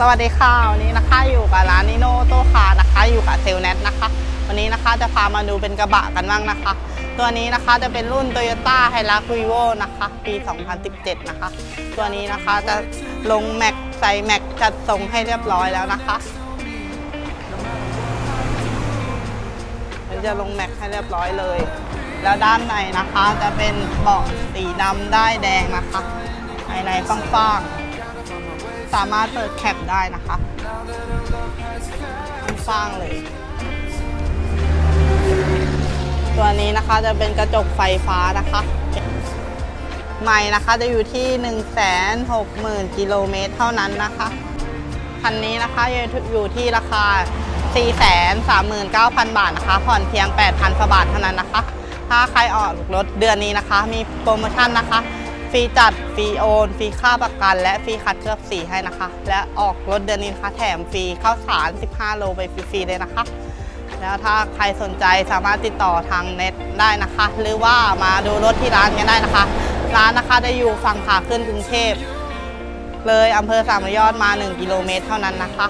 สวัสดีค่ะวันนี้นะคะอยู่กับร้านนิโนโตคานะคะอยู่กับเซลเน็ตนะคะ วันนี้นะคะจะพามาดูเป็นกระบะกันบ้างนะคะ ตัวนี้นะคะจะเป็นรุ่น Toyota h i l u x r e v o นะคะ ปี 2017 นะคะ ตัวนี้นะคะจะลงแม็กใส่แม็กจัดทรงให้เรียบร้อยแล้วนะคะมันจะลงแม็กให้เรียบร้อยเลย แล้วด้านในนะคะจะเป็นเบาะสีดำได้แดงนะคะภายในฟ้างๆ สามารถเปิดแคปได้นะคะฟ้างเลย ตัวนี้นะคะจะเป็นกระจกไฟฟ้านะคะใหม่นะคะจะอยู่ที่ 1 6 0 0 0 0กิโลเมตรเท่านั้นนะคะคันนี้นะคะอยู่ที่ราคา 439,000 บาทนะคะ ผ่อนเพียง 8,000กว่าบาทเท่านั้นนะคะ ถ้าใครออกรถเดือนนี้นะคะ มีโปรโมชั่นนะคะ ฟรีจัด ฟรีโอน ฟรีค่าประกัน และฟรีคัดเคลือบสีให้นะคะ และออกรถเดือนนี้นะคะแถมฟรีข้าวสาร 15 โลไปฟรีๆเลยนะคะ แล้วถ้าใครสนใจสามารถติดต่อทางเน็ตได้นะคะ หรือว่ามาดูรถที่ร้านกันได้นะคะ ร้านนะคะจะอยู่ฝั่งขาขึ้นกรุงเทพเลยอำเภอสามยอดมา 1 กิโลเมตรเท่านั้นนะคะ